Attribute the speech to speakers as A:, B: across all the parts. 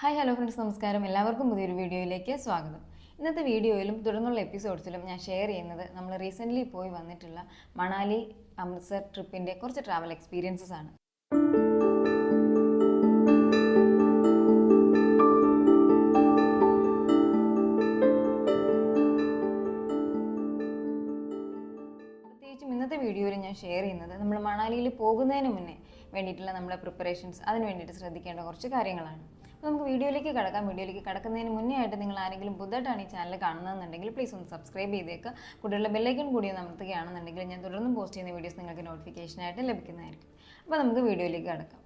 A: Hi hello friends നമസ്കാരം. എല്ലാവർക്കും പുതിയൊരു വീഡിയോയിലേക്ക് സ്വാഗതം. ഇന്നത്തെ വീഡിയോയിലും തുടർന്നുള്ള എപ്പിസോഡ്സിലും ഞാൻ ഷെയർ ചെയ്യുന്നത് നമ്മൾ റീസെന്റ്ലി പോയി വന്നിട്ടുള്ള മണാലി അമൃത്സർ ട്രിപ്പിന്റെ കുറച്ച് ട്രാവൽ എക്സ്പീരിയൻസസ് ആണ്. പ്രത്യേകിച്ചും ഇന്നത്തെ വീഡിയോയിൽ ഞാൻ ഷെയർ ചെയ്യുന്നത് നമ്മൾ മണാലിയിൽ പോകുന്നതിന് മുന്നേ വേണ്ടിയിട്ടുള്ള നമ്മുടെ പ്രിപ്പറേഷൻസ് അതിന് വേണ്ടിയിട്ട് ശ്രദ്ധിക്കേണ്ട കുറച്ച് കാര്യങ്ങളാണ്. നമുക്ക് വീഡിയോയിലേക്ക് കടക്കാം. വീഡിയോയിലേക്ക് കടക്കുന്നതിന് മുന്നേ ആയിട്ട് നിങ്ങൾ ആരെങ്കിലും പുതുതായിട്ടാണ് ഈ ചാനൽ കാണുന്നതെന്നുണ്ടെങ്കിൽ പ്ലീസ് ഒന്ന് സബ്സ്ക്രൈബ് ചെയ്തേക്കുക കൂടുതലുള്ള ബെല്ലൈക്കൺ കൂടി ഒന്ന് അമർത്തുകയാണെന്നുണ്ടെങ്കിൽ ഞാൻ തുടർന്ന് പോസ്റ്റ് ചെയ്യുന്ന വീഡിയോസ് നിങ്ങൾക്ക് നോട്ടിഫിക്കേഷനായിട്ട് ലഭിക്കുന്നതായിരിക്കും. അപ്പോൾ നമുക്ക് വീഡിയോയിലേക്ക് കടക്കാം.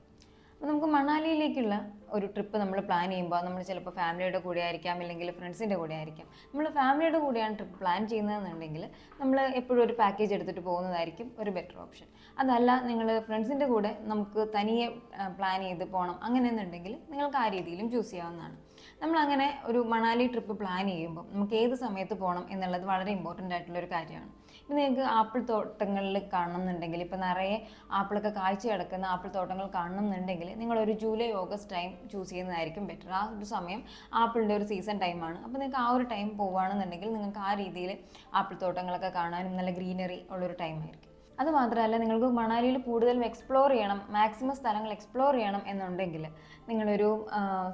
A: നമുക്ക് മണാലിയിലേക്കുള്ള ഒരു ട്രിപ്പ് നമ്മൾ പ്ലാൻ ചെയ്യുമ്പോൾ നമ്മൾ ചിലപ്പോൾ ഫാമിലിയുടെ കൂടെ ആയിരിക്കാം അല്ലെങ്കിൽ ഫ്രണ്ട്സിന്റെ കൂടെ ആയിരിക്കാം. നമ്മൾ ഫാമിലിയുടെ കൂടെയാണ് ട്രിപ്പ് പ്ലാൻ ചെയ്യുന്നതെന്നുണ്ടെങ്കിൽ നമ്മൾ എപ്പോഴും ഒരു പാക്കേജ് എടുത്തിട്ട് പോകുന്നതായിരിക്കും ഒരു ബെറ്റർ ഓപ്ഷൻ അതല്ല നിങ്ങൾ ഫ്രണ്ട്സിന്റെ കൂടെ നമുക്ക് തനിയെ പ്ലാൻ ചെയ്ത് പോകണം അങ്ങനെയെന്നുണ്ടെങ്കിൽ നിങ്ങൾക്ക് ആ രീതിയിലും ചൂസ് ചെയ്യാവുന്നതാണ്. നമ്മൾ അങ്ങനെ ഒരു മണാലി ട്രിപ്പ് പ്ലാൻ ചെയ്യുമ്പോൾ നമുക്ക് ഏത് സമയത്ത് പോകണം എന്നുള്ളത് വളരെ ഇമ്പോർട്ടന്റ് ആയിട്ടുള്ള ഒരു കാര്യമാണ്. ഇപ്പം നിങ്ങൾക്ക് ആപ്പിൾ തോട്ടങ്ങളിൽ കാണണമെന്നുണ്ടെങ്കിൽ ഇപ്പം നിറയെ ആപ്പിളൊക്കെ കാഴ്ച കിടക്കുന്ന ആപ്പിൾ തോട്ടങ്ങൾ കാണണമെന്നുണ്ടെങ്കിൽ നിങ്ങളൊരു ജൂലൈ ഓഗസ്റ്റ് ടൈം ചൂസ് ചെയ്യുന്നതായിരിക്കും ബെറ്റർ ആ ഒരു സമയം ആപ്പിളിന്റെ ഒരു സീസൺ ടൈമാണ് അപ്പോൾ നിങ്ങൾക്ക് ആ ഒരു ടൈം പോവുകയാണെന്നുണ്ടെങ്കിൽ നിങ്ങൾക്ക് ആ രീതിയിൽ ആപ്പിൾ തോട്ടങ്ങളൊക്കെ കാണാനും നല്ല ഗ്രീനറി ഉള്ളൊരു ടൈമായിരിക്കും അത് മാത്രമല്ല നിങ്ങൾക്ക് മണാലിയിൽ കൂടുതലും എക്സ്പ്ലോർ ചെയ്യണം മാക്സിമം സ്ഥലങ്ങൾ എക്സ്പ്ലോർ ചെയ്യണം എന്നുണ്ടെങ്കിൽ നിങ്ങളൊരു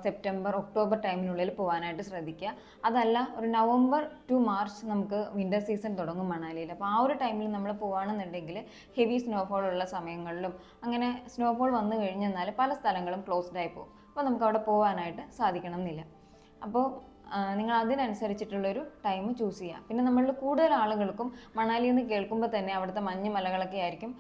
A: സെപ്റ്റംബർ ഒക്ടോബർ ടൈമിനുള്ളിൽ പോകാനായിട്ട് ശ്രദ്ധിക്കുക. അതല്ല ഒരു നവംബർ ടു മാർച്ച് നമുക്ക് വിന്റർ സീസൺ തുടങ്ങും മണാലിയിൽ. അപ്പോൾ ആ ഒരു ടൈമിൽ നമ്മൾ പോകുകയാണെന്നുണ്ടെങ്കിൽ ഹെവി സ്നോഫോൾ ഉള്ള സമയങ്ങളിലും അങ്ങനെ സ്നോഫോൾ വന്നു കഴിഞ്ഞെന്നാൽ പല സ്ഥലങ്ങളും ക്ലോസ്ഡ് ആയി പോകും. അപ്പോൾ നമുക്ക് അവിടെ പോകാനായിട്ട് സാധിക്കണം എന്നില്ല അപ്പോൾ നിങ്ങൾ അതിനനുസരിച്ചിട്ടുള്ളൊരു ടൈം ചൂസ് ചെയ്യാം. പിന്നെ നമ്മളിൽ കൂടുതൽ ആളുകൾക്കും മണാലി എന്ന് കേൾക്കുമ്പോൾ തന്നെ അവിടുത്തെ മഞ്ഞ് മലകളൊക്കെ ആയിരിക്കും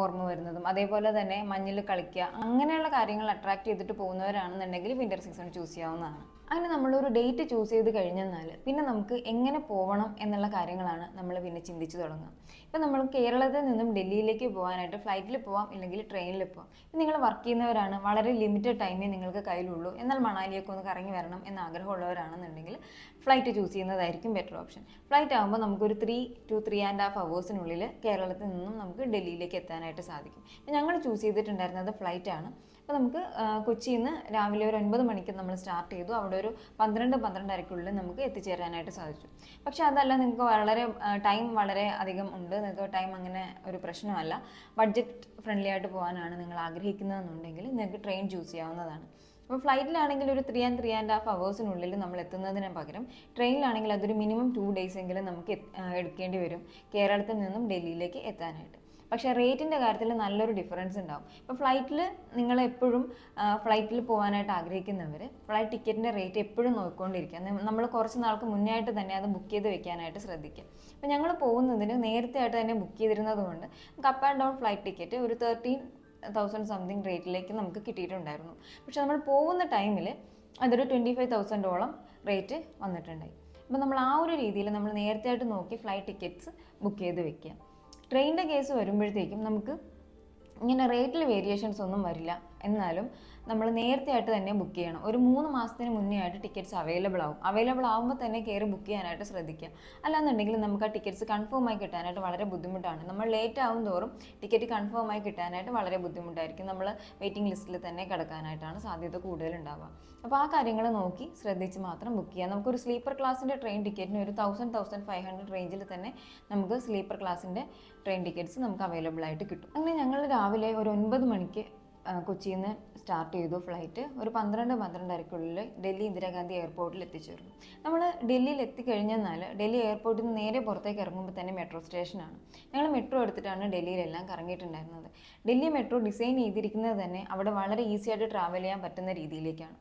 A: ഓർമ്മ വരുന്നതും. അതേപോലെ തന്നെ മഞ്ഞിൽ കളിക്കുക അങ്ങനെയുള്ള കാര്യങ്ങൾ അട്രാക്ട് ചെയ്തിട്ട് പോകുന്നവരാണെന്നുണ്ടെങ്കിൽ വിന്റർ സീസൺ ചൂസ് ചെയ്യാവുന്നതാണ്. അങ്ങനെ നമ്മളൊരു ഡേറ്റ് ചൂസ് ചെയ്ത് കഴിഞ്ഞെന്നാൽ പിന്നെ നമുക്ക് എങ്ങനെ പോകണം എന്നുള്ള കാര്യങ്ങളാണ് നമ്മൾ പിന്നെ ചിന്തിച്ച് തുടങ്ങുക. ഇപ്പം നമ്മൾ കേരളത്തിൽ നിന്നും ഡൽഹിയിലേക്ക് പോകാനായിട്ട് ഫ്ലൈറ്റിൽ പോവാം ഇല്ലെങ്കിൽ ട്രെയിനിൽ പോവാം. ഇപ്പം നിങ്ങൾ വർക്ക് ചെയ്യുന്നവരാണ് വളരെ ലിമിറ്റഡ് ടൈമേ നിങ്ങൾക്ക് കയ്യിലുള്ളൂ. എന്നാൽ മണാലിയൊക്കെ ഒന്ന് കറങ്ങി വരണം എന്ന് ആഗ്രഹമുള്ളവരാണെന്നുണ്ടെങ്കിൽ ഫ്ലൈറ്റ് ചൂസ് ചെയ്യുന്നതായിരിക്കും ബെറ്റർ ഓപ്ഷൻ ഫ്ലൈറ്റ് ആകുമ്പോൾ നമുക്കൊരു three to three and half അവേഴ്സിനുള്ളിൽ കേരളത്തിൽ നിന്നും നമുക്ക് ഡൽഹിയിലേക്ക് എത്താനായിട്ട് സാധിക്കും. ഇപ്പം ഞങ്ങൾ ചൂസ് ചെയ്തിട്ടുണ്ടായിരുന്നത് ഫ്ലൈറ്റാണ് അപ്പോൾ നമുക്ക് കൊച്ചിയിൽ നിന്ന് രാവിലെ ഒരു ഒൻപത് മണിക്ക് നമ്മൾ സ്റ്റാർട്ട് ചെയ്തു. അവിടെ ഒരു പന്ത്രണ്ട് പന്ത്രണ്ടരയ്ക്കുള്ളിൽ നമുക്ക് എത്തിച്ചേരാനായിട്ട് സാധിച്ചു. പക്ഷെ അതല്ല നിങ്ങൾക്ക് വളരെ ടൈം വളരെ അധികം ഉണ്ട്. നിങ്ങൾക്ക് ടൈം അങ്ങനെ ഒരു പ്രശ്നമല്ല. ബഡ്ജറ്റ് ഫ്രണ്ട്ലി ആയിട്ട് പോകാനാണ് നിങ്ങൾ ആഗ്രഹിക്കുന്നതെന്നുണ്ടെങ്കിൽ നിങ്ങൾക്ക് ട്രെയിൻ ചൂസ് ചെയ്യാവുന്നതാണ്. അപ്പോൾ ഫ്ലൈറ്റിലാണെങ്കിൽ ഒരു three and three and half അവേഴ്സിനുള്ളിൽ നമ്മൾ എത്തുന്നതിന് പകരം ട്രെയിനിലാണെങ്കിൽ അതൊരു മിനിമം ടു ഡേയ്സ് എങ്കിലും നമുക്ക് എടുക്കേണ്ടി വരും. കേരളത്തിൽ നിന്നും ഡൽഹിയിലേക്ക് എത്താനായിട്ട്. പക്ഷേ റേറ്റിന്റെ കാര്യത്തിൽ നല്ലൊരു ഡിഫറൻസ് ഉണ്ടാവും. ഇപ്പോൾ ഫ്ലൈറ്റിൽ നിങ്ങൾ എപ്പോഴും ഫ്ലൈറ്റിൽ പോകാനായിട്ട് ആഗ്രഹിക്കുന്നവർ ഫ്ലൈറ്റ് ടിക്കറ്റിന്റെ റേറ്റ് എപ്പോഴും നോക്കിക്കൊണ്ടിരിക്കുക. നമ്മൾ കുറച്ച് നാൾക്ക് മുന്നേ ആയിട്ട് തന്നെ അത് ബുക്ക് ചെയ്ത് വെക്കാനായിട്ട് ശ്രദ്ധിക്കുക. അപ്പോൾ ഞങ്ങൾ പോകുന്നതിന് നേരത്തെ ആയിട്ട് തന്നെ ബുക്ക് ചെയ്തിരുന്നത് കൊണ്ട് നമുക്ക് up and down flight ticket ഒരു തേർട്ടീൻ തൗസൻഡ് സംതിങ് റേറ്റിലേക്ക് നമുക്ക് കിട്ടിയിട്ടുണ്ടായിരുന്നു. പക്ഷേ നമ്മൾ പോകുന്ന ടൈമിൽ അതൊരു ട്വന്റി ഫൈവ് തൗസൻഡോളം റേറ്റ് വന്നിട്ടുണ്ടായി. അപ്പോൾ നമ്മൾ ആ ഒരു രീതിയിൽ നമ്മൾ നേരത്തെ ആയിട്ട് നോക്കി ഫ്ലൈറ്റ് ടിക്കറ്റ്സ് ബുക്ക് ചെയ്ത് വെക്കുക. ട്രെയിനിന്റെ കേസ് വരുമ്പോഴത്തേക്കും നമുക്ക് ഇങ്ങനെ റേറ്റിൽ വേരിയേഷൻസ് ഒന്നും വരില്ല. എന്നാലും നമ്മൾ നേരത്തെ ആയിട്ട് തന്നെ ബുക്ക് ചെയ്യണം. ഒരു മൂന്ന് മാസത്തിന് മുന്നേ ആയിട്ട് ടിക്കറ്റ്സ് അവൈലബിൾ ആവും. അവൈലബിൾ ആകുമ്പോൾ തന്നെ കയറി ബുക്ക് ചെയ്യാനായിട്ട് ശ്രദ്ധിക്കുക. അല്ലാന്നുണ്ടെങ്കിൽ നമുക്ക് ആ ടിക്കറ്റ്സ് കൺഫേം ആയി കിട്ടാനായിട്ട് വളരെ ബുദ്ധിമുട്ടാണ്. നമ്മൾ ലേറ്റ് ആവും തോറും ടിക്കറ്റ് കൺഫേം ആയി കിട്ടാനായിട്ട് വളരെ ബുദ്ധിമുട്ടായിരിക്കും. നമ്മൾ വെയിറ്റിംഗ് ലിസ്റ്റിൽ തന്നെ കിടക്കാനായിട്ടാണ് സാധ്യത കൂടുതലുണ്ടാവുക അപ്പോൾ ആ കാര്യങ്ങൾ നോക്കി ശ്രദ്ധിച്ച് മാത്രം ബുക്ക് ചെയ്യാം നമുക്കൊരു സ്ലീപ്പർ ക്ലാസ്സിന്റെ ട്രെയിൻ ടിക്കറ്റിന് ഒരു തൗസൻഡ് തൗസൻഡ് ഫൈവ് ഹൺഡ്രഡ് റേഞ്ചിൽ തന്നെ നമുക്ക് സ്ലീപ്പർ ക്ലാസ്സിന്റെ ട്രെയിൻ ടിക്കറ്റ്സ് നമുക്ക് അവൈലബിൾ ആയിട്ട് കിട്ടും. അങ്ങനെ ഞങ്ങൾ രാവിലെ ഒരു ഒൻപത് മണിക്ക് കൊച്ചിയിൽ നിന്ന് സ്റ്റാർട്ട് ചെയ്തു ഫ്ലൈറ്റ് ഒരു പന്ത്രണ്ട് പന്ത്രണ്ടരക്കുള്ളിൽ ഡൽഹി ഇന്ദിരാഗാന്ധി എയർപോർട്ടിൽ എത്തിച്ചേർന്നു. നമ്മൾ ഡൽഹിയിൽ എത്തിക്കഴിഞ്ഞെന്നാൽ ഡൽഹി എയർപോർട്ടിൽ നിന്ന് നേരെ പുറത്തേക്ക് ഇറങ്ങുമ്പോൾ തന്നെ മെട്രോ സ്റ്റേഷനാണ് ഞങ്ങൾ മെട്രോ എടുത്തിട്ടാണ് ഡൽഹിയിലെല്ലാം കറങ്ങിയിട്ടുണ്ടായിരുന്നത്. ഡൽഹി മെട്രോ ഡിസൈൻ ചെയ്തിരിക്കുന്നത് തന്നെ അവിടെ വളരെ ഈസി ആയിട്ട് ട്രാവൽ ചെയ്യാൻ പറ്റുന്ന രീതിയിലേക്കാണ്.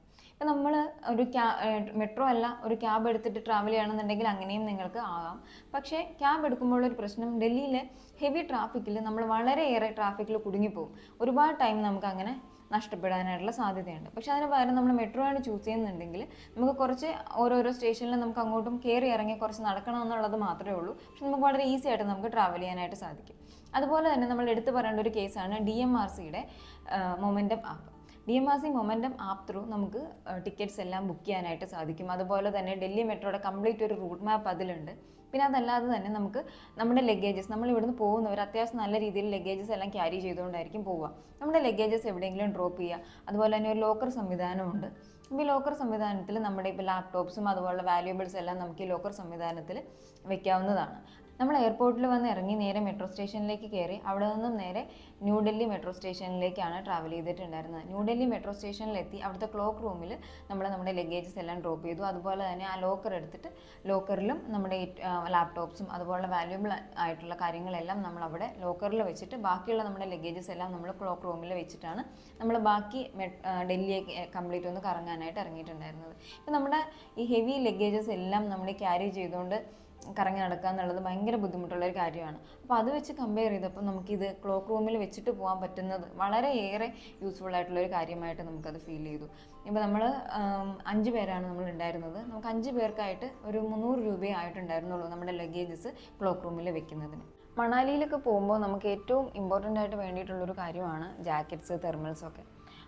A: നമ്മൾ ഒരു ക്യാ മെട്രോ അല്ല ഒരു ക്യാബ് എടുത്തിട്ട് ട്രാവൽ ചെയ്യണമെന്നുണ്ടെങ്കിൽ അങ്ങനെയും നിങ്ങൾക്ക് ആകാം. പക്ഷേ ക്യാബ് എടുക്കുമ്പോൾ ഒരു പ്രശ്നം ഡൽഹിയിലെ ഹെവി ട്രാഫിക്കിൽ നമ്മൾ വളരെയേറെ ട്രാഫിക്കിൽ കുടുങ്ങിപ്പോകും ഒരുപാട് ടൈം നമുക്ക് അങ്ങനെ നഷ്ടപ്പെടാനായിട്ടുള്ള സാധ്യതയുണ്ട്. പക്ഷേ അതിന് പകരം നമ്മൾ മെട്രോ ആണ് ചൂസ് ചെയ്യുന്നുണ്ടെങ്കിൽ നമുക്ക് കുറച്ച് ഓരോരോ സ്റ്റേഷനിലും നമുക്ക് അങ്ങോട്ടും കയറി ഇറങ്ങി കുറച്ച് നടക്കണം എന്നുള്ളത് മാത്രമേ ഉള്ളൂ. പക്ഷെ നമുക്ക് വളരെ ഈസി ആയിട്ട് നമുക്ക് ട്രാവൽ ചെയ്യാനായിട്ട് സാധിക്കും. അതുപോലെ തന്നെ നമ്മൾ എടുത്തു പറയേണ്ട ഒരു കേസാണ് ഡി എം ആർ സിയുടെ momentum app D M R C momentum app through നമുക്ക് ടിക്കറ്റ്സ് എല്ലാം ബുക്ക് ചെയ്യാനായിട്ട് സാധിക്കും. അതുപോലെ തന്നെ ഡൽഹി മെട്രോയുടെ കംപ്ലീറ്റ് ഒരു റൂട്ട് മാപ്പ് അതിലുണ്ട്. പിന്നെ അതല്ലാതെ തന്നെ നമുക്ക് നമ്മുടെ ലഗേജസ് നമ്മൾ ഇവിടുന്ന് പോകുന്നവർ അത്യാവശ്യം നല്ല രീതിയിൽ ലഗേജസ് എല്ലാം ക്യാരി ചെയ്തുകൊണ്ടായിരിക്കും പോവുക. നമ്മുടെ ലഗേജസ് എവിടെയെങ്കിലും ഡ്രോപ്പ് ചെയ്യുക. അതുപോലെ തന്നെ ഒരു ലോക്കർ സംവിധാനമുണ്ട്. ഈ ലോക്കർ സംവിധാനത്തിൽ നമ്മുടെ ഇപ്പോൾ ലാപ്ടോപ്സും അതുപോലുള്ള വാല്യുബിൾസ് എല്ലാം നമുക്ക് ഈ ലോക്കർ സംവിധാനത്തിൽ വെക്കാവുന്നതാണ്. നമ്മൾ എയർപോർട്ടിൽ വന്ന് ഇറങ്ങി നേരെ മെട്രോ സ്റ്റേഷനിലേക്ക് കയറി അവിടെ നിന്നും നേരെ ന്യൂഡൽഹി മെട്രോ സ്റ്റേഷനിലേക്കാണ് ട്രാവൽ ചെയ്തിട്ടുണ്ടായിരുന്നത്. ന്യൂഡൽഹി മെട്രോ സ്റ്റേഷനിലെത്തി അവിടുത്തെ ക്ലോക്ക് റൂമിൽ നമ്മൾ നമ്മുടെ ലഗേജസ് എല്ലാം ഡ്രോപ്പ് ചെയ്തു. അതുപോലെ തന്നെ ആ ലോക്കർ എടുത്തിട്ട് ലോക്കറിലും നമ്മുടെ ലാപ്ടോപ്സും അതുപോലെ വാല്യുബിൾ ആയിട്ടുള്ള കാര്യങ്ങളെല്ലാം നമ്മൾ അവിടെ ലോക്കറിൽ വെച്ചിട്ട് ബാക്കിയുള്ള നമ്മുടെ ലഗേജസ് എല്ലാം നമ്മൾ ക്ലോക്ക് റൂമിൽ വെച്ചിട്ടാണ് നമ്മൾ ബാക്കി ഡൽഹിയെ കംപ്ലീറ്റ് ഒന്ന് കറങ്ങാനായിട്ട് ഇറങ്ങിയിട്ടുണ്ടായിരുന്നത്. ഇപ്പം നമ്മുടെ ഈ ഹെവി ലഗേജസ് എല്ലാം നമ്മൾ ക്യാരി ചെയ്തുകൊണ്ട് കറങ്ങി നടക്കുക എന്നുള്ളത് ഭയങ്കര ബുദ്ധിമുട്ടുള്ള ഒരു കാര്യമാണ്. അപ്പോൾ അത് വെച്ച് കമ്പയർ ചെയ്തപ്പോൾ നമുക്കിത് ക്ലോക്ക് റൂമിൽ വെച്ചിട്ട് പോകാൻ പറ്റുന്നത് വളരെ വളരെയേറെ യൂസ്ഫുൾ ആയിട്ടുള്ള ഒരു കാര്യമായിട്ട് നമുക്കത് ഫീൽ ചെയ്തു. ഇപ്പോൾ നമ്മൾ അഞ്ച് പേരാണ് നമ്മൾ ഉണ്ടായിരുന്നത്. നമുക്ക് അഞ്ച് പേർക്കായിട്ട് ഒരു മുന്നൂറ് രൂപയേ ആയിട്ടുണ്ടായിരുന്നുള്ളൂ നമ്മുടെ ലഗേജസ് ക്ലോക്ക് റൂമിൽ വെക്കുന്നതിന്. മണാലിയിലൊക്കെ പോകുമ്പോൾ നമുക്ക് ഏറ്റവും ഇമ്പോർട്ടന്റ് ആയിട്ട് വേണ്ടിയിട്ടുള്ളൊരു കാര്യമാണ് ജാക്കറ്റ്സ് തെർമൽസ് ഒക്കെ.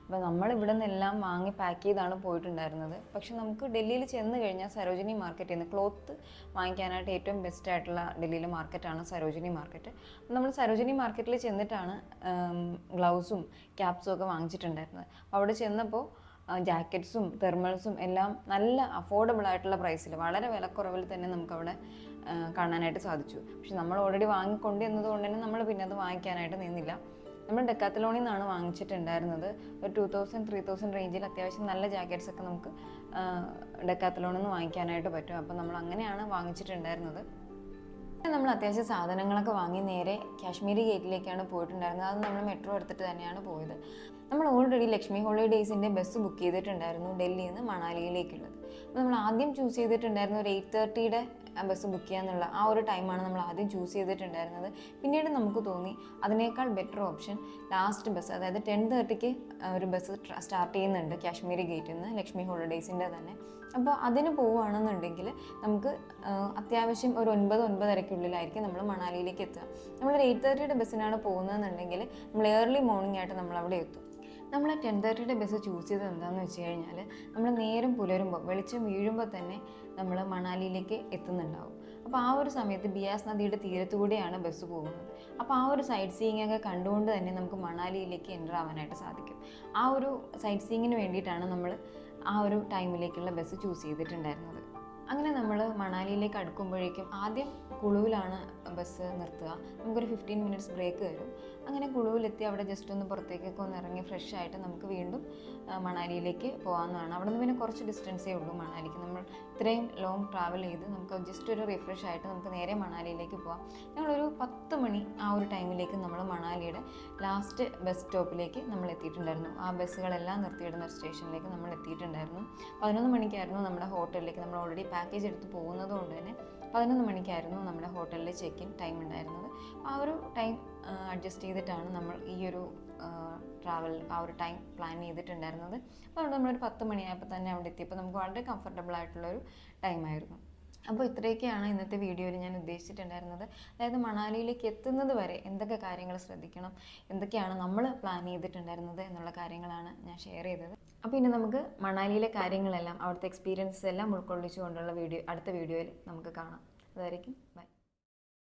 A: അപ്പോൾ നമ്മൾ ഇവിടെ നിന്നെല്ലാം വാങ്ങി പാക്ക് ചെയ്താണ് പോയിട്ടുണ്ടായിരുന്നത്. പക്ഷെ നമുക്ക് ഡൽഹിയിൽ ചെന്ന് കഴിഞ്ഞാൽ സരോജിനി മാർക്കറ്റിൽ നിന്ന് ക്ലോത്ത് വാങ്ങിക്കാനായിട്ട് ഏറ്റവും ബെസ്റ്റ് ആയിട്ടുള്ള ഡൽഹിയിലെ മാർക്കറ്റാണ് സരോജിനി മാർക്കറ്റ് അപ്പോൾ നമ്മൾ സരോജിനി മാർക്കറ്റിൽ ചെന്നിട്ടാണ് ഗ്ലൗസും ക്യാപ്സും ഒക്കെ വാങ്ങിച്ചിട്ടുണ്ടായിരുന്നത്. അവിടെ ചെന്നപ്പോൾ ജാക്കറ്റ്സും തെർമൽസും എല്ലാം നല്ല അഫോർഡബിൾ ആയിട്ടുള്ള പ്രൈസിൽ വളരെ വിലക്കുറവിൽ തന്നെ നമുക്കവിടെ കാണാനായിട്ട് സാധിച്ചു. പക്ഷെ നമ്മൾ ഓൾറെഡി വാങ്ങിക്കൊണ്ട് എന്നതുകൊണ്ട് തന്നെ നമ്മൾ പിന്നെ അത് വാങ്ങിക്കാനായിട്ട് നിന്നില്ല. നമ്മൾ ഡെക്കാത്തലോണിൽ നിന്നാണ് വാങ്ങിച്ചിട്ടുണ്ടായിരുന്നത്. ഒരു ടു തൗസൻഡ് ത്രീ തൗസൻഡ് റേഞ്ചിൽ അത്യാവശ്യം നല്ല ജാക്കറ്റ്സ് ഒക്കെ നമുക്ക് ഡെക്കാത്തലോണിൽ നിന്ന് വാങ്ങിക്കാനായിട്ട് പറ്റും. അപ്പോൾ നമ്മൾ അങ്ങനെയാണ് വാങ്ങിച്ചിട്ടുണ്ടായിരുന്നത്. നമ്മൾ അത്യാവശ്യം സാധനങ്ങളൊക്കെ വാങ്ങി നേരെ കാശ്മീരി ഗേറ്റിലേക്കാണ് പോയിട്ടുണ്ടായിരുന്നത്. അത് നമ്മൾ മെട്രോ എടുത്തിട്ട് തന്നെയാണ് പോയത്. നമ്മൾ ഓൾറെഡി ലക്ഷ്മി ഹോളിഡേയ്സിന്റെ ബസ് ബുക്ക് ചെയ്തിട്ടുണ്ടായിരുന്നു ഡൽഹിയിൽ നിന്ന് മണാലിയിലേക്കുള്ളത്. അപ്പോൾ നമ്മൾ ആദ്യം ചൂസ് ചെയ്തിട്ടുണ്ടായിരുന്നു ഒരു എയ്റ്റ് തേർട്ടിയുടെ ബസ് ബുക്ക് ചെയ്യാന്നുള്ള ആ ഒരു ടൈമാണ് നമ്മൾ ആദ്യം ചൂസ് ചെയ്തിട്ടുണ്ടായിരുന്നത്. പിന്നീട് നമുക്ക് തോന്നി അതിനേക്കാൾ ബെറ്റർ ഓപ്ഷൻ ലാസ്റ്റ് ബസ് അതായത് ടെൻ തേർട്ടിക്ക് ഒരു ബസ് സ്റ്റാർട്ട് ചെയ്യുന്നുണ്ട് കാശ്മീരി ഗേറ്റിൽ നിന്ന് ലക്ഷ്മി ഹോളിഡേയ്സിന്റെ തന്നെ. അപ്പോൾ അതിന് പോവുകയാണെന്നുണ്ടെങ്കിൽ നമുക്ക് അത്യാവശ്യം ഒരു ഒൻപത് ഒൻപതരയ്ക്കുള്ളിലായിരിക്കും നമ്മൾ മണാലിയിലേക്ക് എത്തുക. നമ്മളൊരു എയ്റ്റ് തേർട്ടിയുടെ ബസ്സിനാണ് പോകുന്നതെന്നുണ്ടെങ്കിൽ നമ്മൾ ഏർലി മോർണിംഗ് ആയിട്ട് നമ്മൾ അവിടെ എത്തും. നമ്മൾ ടെൻ തേർട്ടിയുടെ ബസ് ചൂസ് ചെയ്തത് എന്താണെന്ന് വെച്ച് കഴിഞ്ഞാൽ നമ്മൾ നേരം പുലരുമ്പോൾ വെളിച്ചം വീഴുമ്പോൾ തന്നെ നമ്മൾ മണാലിയിലേക്ക് എത്തുന്നുണ്ടാവും. അപ്പോൾ ആ ഒരു സമയത്ത് ബിയാസ് നദിയുടെ തീരത്തുകൂടെയാണ് ബസ് പോകുന്നത്. അപ്പോൾ ആ ഒരു സൈറ്റ് സീയിങ് ഒക്കെ കണ്ടുകൊണ്ട് തന്നെ നമുക്ക് മണാലിയിലേക്ക് എന്റർ ആവാനായിട്ട് സാധിക്കും. ആ ഒരു സൈറ്റ് സീയിങ്ങിന് വേണ്ടിയിട്ടാണ് നമ്മൾ ആ ഒരു ടൈമിലേക്കുള്ള ബസ് ചൂസ് ചെയ്തിട്ടുണ്ടായിരുന്നത്. അങ്ങനെ നമ്മൾ മണാലിയിലേക്ക് അടുക്കുമ്പോഴേക്കും ആദ്യം കുളുവിലാണ് ബസ് നിർത്തുക. നമുക്കൊരു ഫിഫ്റ്റീൻ മിനിറ്റ്സ് ബ്രേക്ക് വരും അങ്ങനെ കുളുവിലെത്തി അവിടെ ജസ്റ്റ് ഒന്ന് പുറത്തേക്കൊക്കെ ഒന്ന് ഇറങ്ങി ഫ്രഷ് ആയിട്ട് നമുക്ക് വീണ്ടും മണാലിയിലേക്ക് പോകാവുന്നതാണ്. അവിടെ നിന്ന് പിന്നെ കുറച്ച് ഡിസ്റ്റൻസേ ഉള്ളൂ മണാലിക്ക്. നമ്മൾ ഇത്രയും ലോങ് ട്രാവൽ ചെയ്ത് നമുക്ക് ജസ്റ്റ് ഒരു റിഫ്രഷ് ആയിട്ട് നമുക്ക് നേരെ മണാലിയിലേക്ക് പോകാം ഞങ്ങളൊരു പത്ത് മണി ആ ഒരു ടൈമിലേക്ക് നമ്മൾ മണാലിയുടെ ലാസ്റ്റ് ബസ് സ്റ്റോപ്പിലേക്ക് നമ്മൾ എത്തിയിട്ടുണ്ടായിരുന്നു. ആ ബസ്സുകളെല്ലാം നിർത്തിയിടുന്ന സ്റ്റേഷനിലേക്ക് നമ്മൾ എത്തിയിട്ടുണ്ടായിരുന്നു. പതിനൊന്ന് മണിക്കായിരുന്നു നമ്മുടെ ഹോട്ടലിലേക്ക് നമ്മൾ ഓൾറെഡി പാക്കേജ് എടുത്ത് പോകുന്നത് കൊണ്ട് തന്നെ പതിനൊന്ന് മണിക്കായിരുന്നു നമ്മുടെ ഹോട്ടലിൽ ചെക്ക് ഇൻ ടൈം ഉണ്ടായിരുന്നത്. ആ ഒരു ടൈം അഡ്ജസ്റ്റ് ചെയ്തിട്ടാണ് നമ്മൾ ഈ ഒരു ട്രാവൽ ആ ഒരു ടൈം പ്ലാൻ ചെയ്തിട്ടുണ്ടായിരുന്നത്. അതുകൊണ്ട് നമ്മളൊരു പത്ത് മണിയായപ്പോൾ തന്നെ അവിടെ എത്തിയപ്പോൾ നമുക്ക് വളരെ കംഫർട്ടബിൾ ആയിട്ടുള്ളൊരു ടൈമായിരുന്നു അപ്പോൾ ഇത്രയൊക്കെയാണ് ഇന്നത്തെ വീഡിയോയിൽ ഞാൻ ഉദ്ദേശിച്ചിട്ടുണ്ടായിരുന്നത്. അതായത് മണാലിയിലേക്ക് എത്തുന്നത് വരെ എന്തൊക്കെ കാര്യങ്ങൾ ശ്രദ്ധിക്കണം എന്തൊക്കെയാണ് നമ്മൾ പ്ലാൻ ചെയ്തിട്ടുണ്ടായിരുന്നത് എന്നുള്ള കാര്യങ്ങളാണ് ഞാൻ ഷെയർ ചെയ്തത്. അപ്പോൾ ഇനി നമുക്ക് മണാലിയിലെ കാര്യങ്ങളെല്ലാം അവിടുത്തെ എക്സ്പീരിയൻസസ് എല്ലാം ഉൾക്കൊള്ളിച്ചുകൊണ്ടുള്ള വീഡിയോ അടുത്ത വീഡിയോയിൽ നമുക്ക് കാണാം. അതായിരിക്കും ബൈ